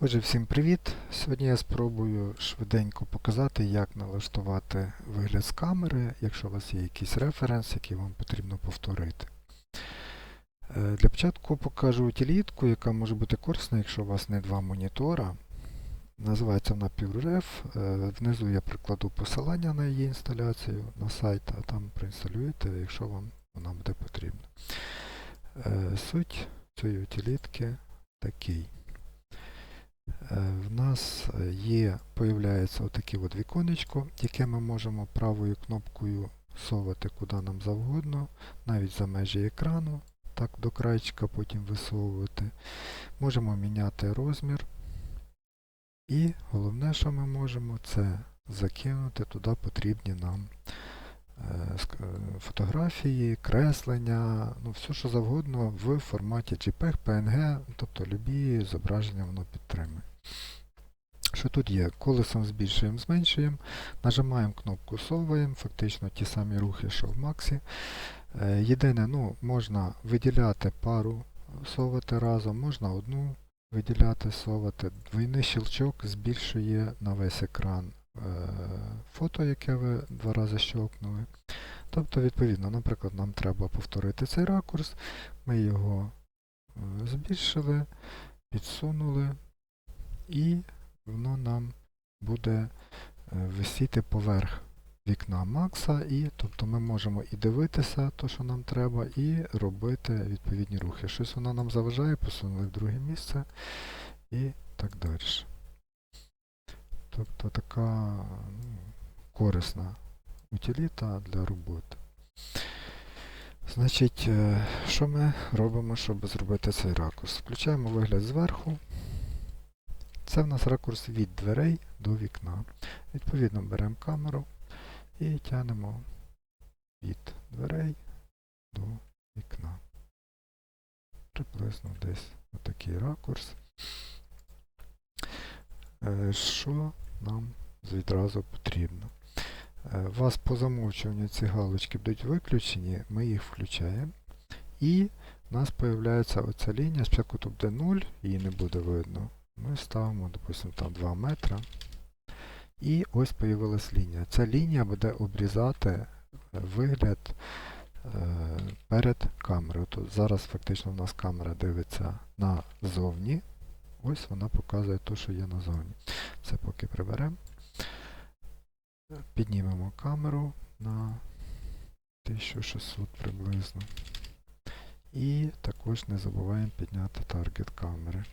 Отже, всім привіт! Сьогодні я спробую швиденько показати, як налаштувати вигляд з камери, якщо у вас є якийсь референс, який вам потрібно повторити. Е, Для початку покажу утилітку, яка може бути корисна, якщо у вас не два монітора. Називається вона PureRef. Е, Внизу я прикладу посилання на її інсталяцію на сайт, а там проінсталюєте, якщо вам вона буде потрібна. Е, Суть цієї утилітки такий. Е, В нас е, є, появляється отаке от віконечко, яке ми можемо правою кнопкою совати куди нам завгодно, навіть за межі екрану, так до краєчка потім висовувати. Можемо міняти розмір. І головне, що ми можемо, це закинути туди потрібні нам е, фотографії, креслення, ну все що завгодно в форматі JPEG, PNG, тобто любі зображення воно підтримує. Що тут є? Колесом збільшуємо, зменшуємо, нажимаємо кнопку соваємо, фактично ті самі рухи, що в Максі. Е, Єдине, ну, можна виділяти пару, совати разом, можна одну виділяти, совати. Двойний щелчок збільшує на весь екран е, фото, яке ви два рази щелкнули. Тобто, відповідно, наприклад, нам треба повторити цей ракурс, ми його е, збільшили, підсунули, і воно нам буде е, висіти поверх вікна Макса, і тобто ми можемо і дивитися те, що нам треба, і робити відповідні рухи. Щось воно нам заважає, посунули в друге місце і так далі. Тобто така ну, корисна утиліта для роботи. Значить, е, що ми робимо, щоб зробити цей ракурс? Включаємо вигляд зверху. Це в нас ракурс від дверей до вікна. Відповідно, беремо камеру і тягнемо від дверей до вікна. Приблизно десь отакий ракурс. Е, Що нам відразу потрібно? Е, У вас по замовчуванню ці галочки будуть виключені, ми їх включаємо. І у нас з'являється оця лінія, спочатку тут буде 0, її не буде видно. Ми ставимо, допустимо, там 2 метра. І ось появилась лінія. Ця лінія буде обрізати е, вигляд е, перед камерою. Тут зараз фактично в нас камера дивиться назовні. Ось вона показує те, що є назовні. Це поки приберемо. Піднімемо камеру на 1600 приблизно. І також не забуваємо підняти таргет камери.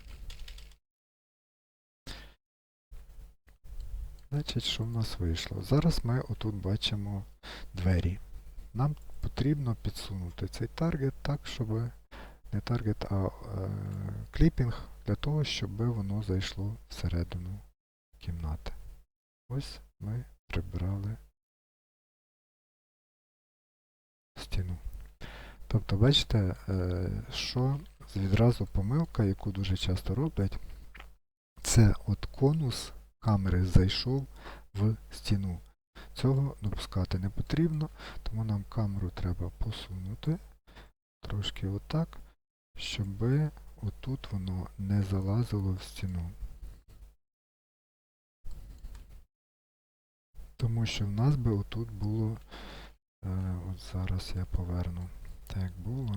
Значить, що в нас вийшло? Зараз ми отут бачимо двері. Нам потрібно підсунути цей таргет так, щоб не таргет, а е, кліпінг для того, щоб воно зайшло всередину кімнати. Ось ми прибрали стіну. Тобто, бачите, е, що відразу помилка, яку дуже часто роблять, це от конус камери зайшов в стіну. Цього допускати не потрібно, тому нам камеру треба посунути трошки отак, щоб отут воно не залазило в стіну. Тому що в нас би отут було, е, от зараз я поверну так як було.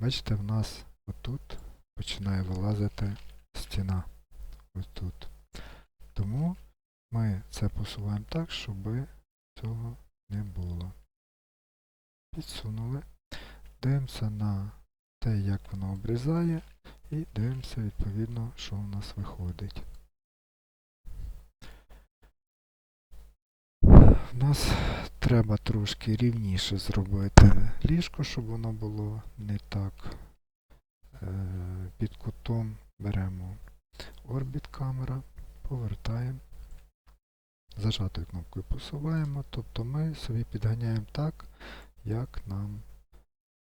Бачите, в нас отут починає вилазити стіна. Ось тут. Тому ми це посуваємо так, щоб цього не було. Підсунули. Дивимося на те, як воно обрізає, і дивимося відповідно, що у нас виходить. В нас треба трошки рівніше зробити ліжко, щоб воно було не так е, під кутом. Беремо орбіт камера, повертаємо, зажатою кнопкою посуваємо, тобто ми собі підганяємо так, як нам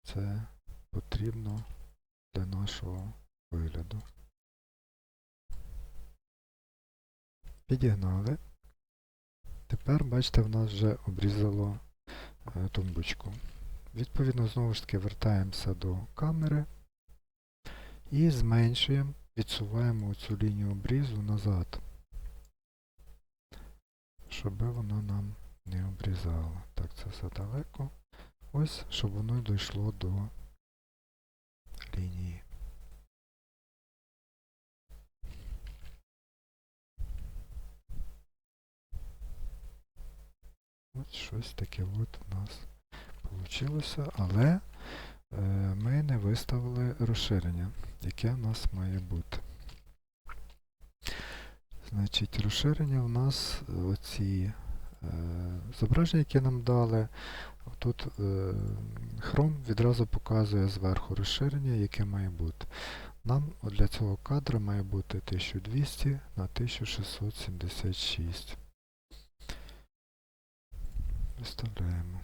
це потрібно для нашого вигляду. Підігнали. Тепер, бачите, в нас вже обрізало е, тумбочку. Відповідно, знову ж таки вертаємося до камери і зменшуємо відсуваємо цю лінію обрізу назад, щоб воно нам не обрізало. Так, це все далеко. Ось, щоб воно дійшло до лінії. От щось таке от у нас вийшло, але е, ми не виставили розширення, яке в нас має бути. Значить, розширення у нас е, оці е, зображення, які нам дали. Тут е, Chrome відразу показує зверху розширення, яке має бути. Нам для цього кадра має бути 1200 на 1676. Виставляємо.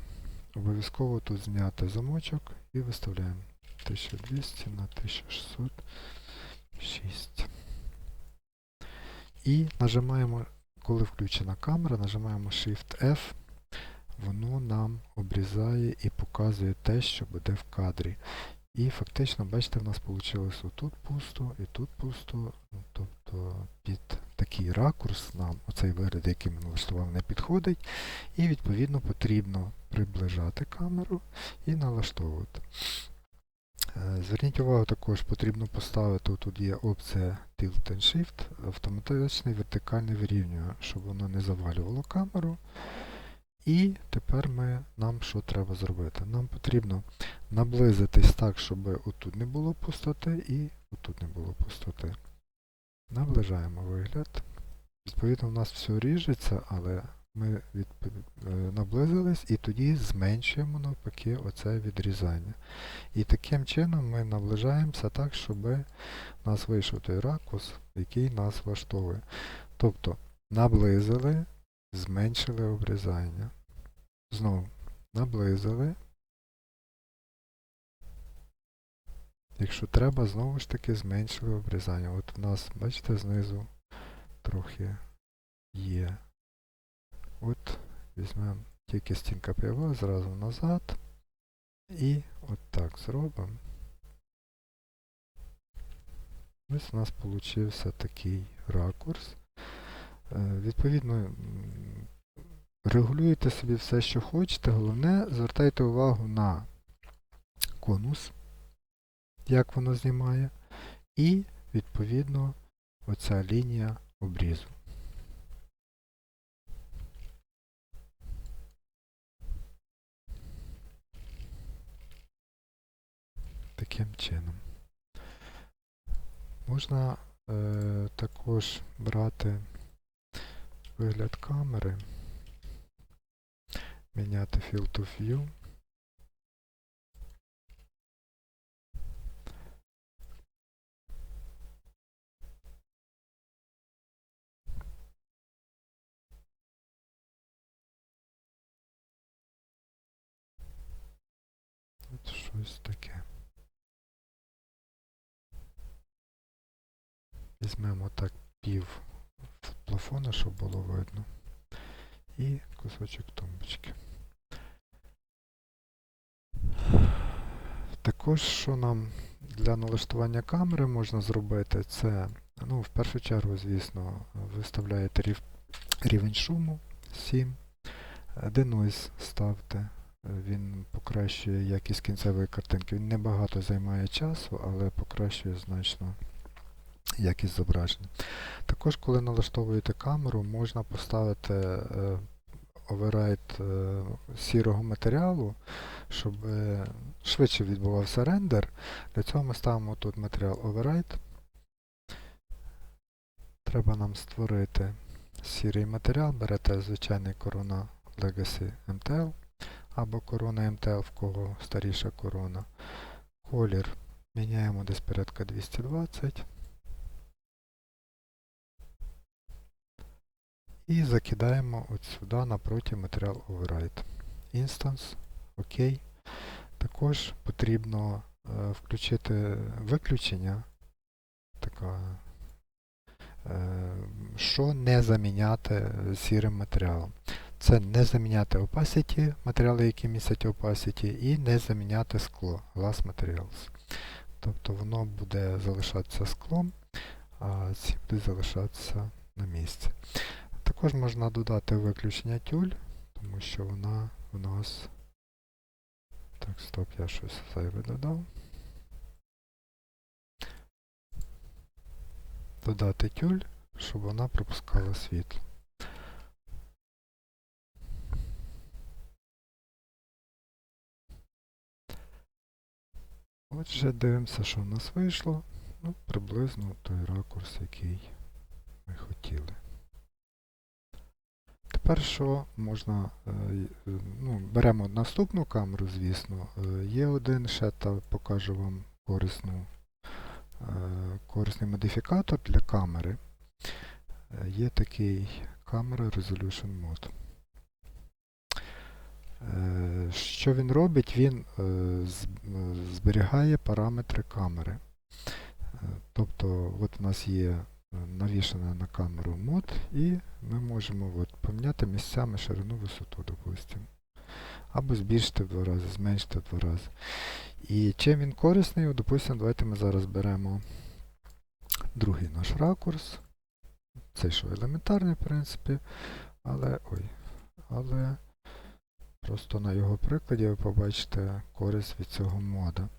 Обов'язково тут зняти замочок і виставляємо 1200 на 1606. І нажимаємо, коли включена камера, нажимаємо Shift F, воно нам обрізає і показує те, що буде в кадрі. І фактично, бачите, в нас вийшло отут пусто і тут пусто. Ну, тобто під такий ракурс нам оцей вигляд, який ми налаштували, не підходить. І відповідно потрібно приближати камеру і налаштовувати. Е, Зверніть увагу, також потрібно поставити, тут є опція Tilt and Shift, автоматичний вертикальний вирівнює, щоб воно не завалювало камеру. І тепер ми, нам що треба зробити? Нам потрібно наблизитись так, щоб отут не було пустоти і отут не було пустоти. Наближаємо вигляд. Відповідно, у нас все ріжеться, але ми відп... е, наблизились і тоді зменшуємо навпаки оце відрізання. І таким чином ми наближаємося так, щоб у нас вийшов той ракурс, який нас влаштовує. Тобто наблизили, зменшили обрізання. Знову наблизили. Якщо треба, знову ж таки зменшили обрізання. От у нас, бачите, знизу трохи є. От візьмемо тільки стінка пива, зразу назад. І от так зробимо. Ось у нас получився такий ракурс. Е, Відповідно, м, регулюєте собі все, що хочете. Головне, звертайте увагу на конус, як воно знімає, і, відповідно, оця лінія обрізу. Таким чином. Можна е, також брати вигляд камери, міняти Field of View. Щось таке. Візьмемо так пів плафона, щоб було видно. І кусочок тумбочки. Також, що нам для налаштування камери можна зробити, це, ну, в першу чергу, звісно, виставляєте рів, рівень шуму 7, denoise ставте, він покращує якість кінцевої картинки. Він небагато займає часу, але покращує значно якість зображення. Також, коли налаштовуєте камеру, можна поставити е, е, сірого матеріалу, щоб е, швидше відбувався рендер. Для цього ми ставимо тут матеріал override. Треба нам створити сірий матеріал, берете звичайний корона Legacy MTL або корона MTL, в кого старіша корона. Колір міняємо десь порядка 220. І закидаємо от сюди напроти матеріал Override. Instance. Окей. Також потрібно е, включити виключення, така, е, що не заміняти сірим матеріалом. Це не заміняти opacity, матеріали, які містять opacity, і не заміняти скло, glass materials. Тобто воно буде залишатися склом. а ці будуть залишатися на місці. Також можна додати виключення тюль, тому що вона у нас. Так, стоп, я щось зайве додав. Додати тюль, щоб вона пропускала світло. Отже, дивимося, що в нас вийшло. Ну, приблизно той ракурс, який ми хотіли. Що можна, е, е, ну, беремо наступну камеру, звісно. Е, Є один ще та покажу вам корисну, корисний модифікатор для камери. Є такий камера Resolution Mode. Що він робить? Він зберігає параметри камери. Тобто, от у нас є е, навішана на камеру мод, і ми можемо от, поміняти місцями ширину висоту, допустимо. Або збільшити в два рази, зменшити в два рази. І чим він корисний, допустимо, давайте ми зараз беремо другий наш ракурс. Цей що елементарний, в принципі, але. ой, але просто на його прикладі ви побачите користь від цього мода.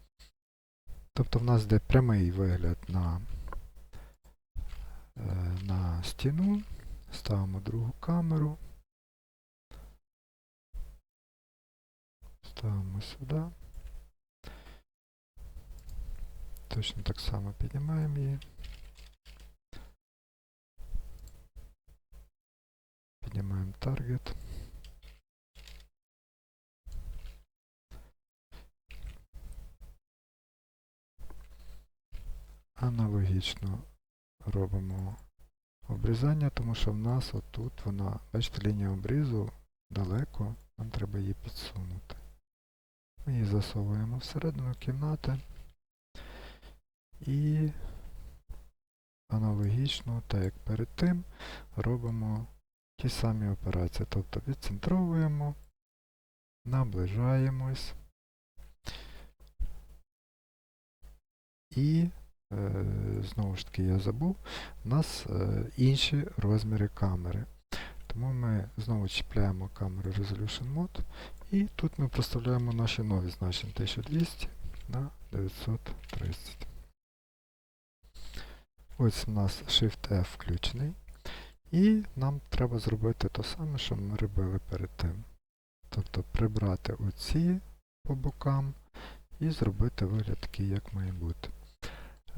Тобто в нас йде прямий вигляд на, е, на стіну. Ставимо другу камеру. Ставимо сюди. Точно так само піднімаємо її. Піднімаємо таргет. Аналогічно робимо обрізання, тому що в нас отут вона, бачите, лінія обрізу далеко, нам треба її підсунути. Ми її засовуємо всередину кімнати і аналогічно, так як перед тим, робимо ті самі операції. Тобто відцентровуємо, наближаємось і знову ж таки, я забув, у нас е, інші розміри камери. Тому ми знову чіпляємо камеру Resolution Mode і тут ми проставляємо наші нові значення 1200 на 930. Ось у нас Shift-F включений. І нам треба зробити те саме, що ми робили перед тим. Тобто прибрати оці по бокам і зробити вигляд такий, як має бути.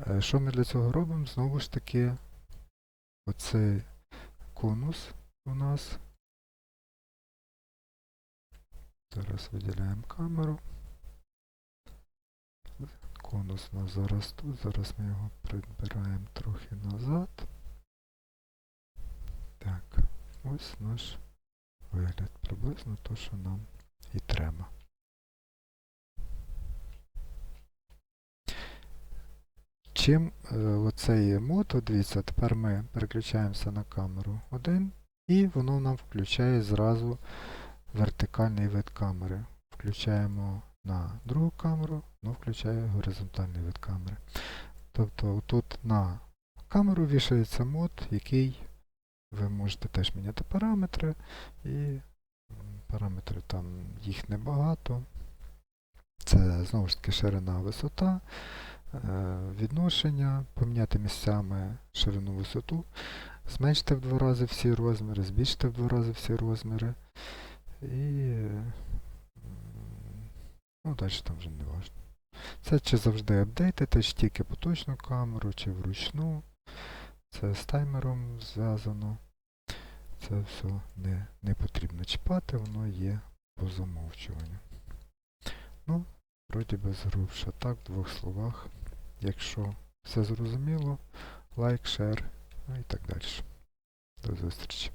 Е, Що ми для цього робимо? Знову ж таки, оцей конус у нас. Зараз виділяємо камеру. Конус у нас зараз тут, зараз ми його прибираємо трохи назад. Так, ось наш вигляд. Приблизно то, що нам і треба. Чим е, оцей мод, от дивіться, тепер ми переключаємося на камеру 1 і воно нам включає зразу вертикальний вид камери. Включаємо на другу камеру, воно включає горизонтальний вид камери. Тобто тут на камеру вішається мод, який ви можете теж міняти параметри, і параметри там їх небагато. Це знову ж таки ширина висота відношення, поміняти місцями ширину висоту, зменшити в два рази всі розміри, збільшити в два рази всі розміри. І ну, далі там вже не важливо. Це чи завжди апдейтити, чи тільки поточну камеру, чи вручну. Це з таймером зв'язано. Це все не, не потрібно чіпати, воно є по замовчуванню. Ну, Вроді би згрубша так, в двох словах. Якщо все зрозуміло, лайк, шер, ну і так далі. До зустрічі.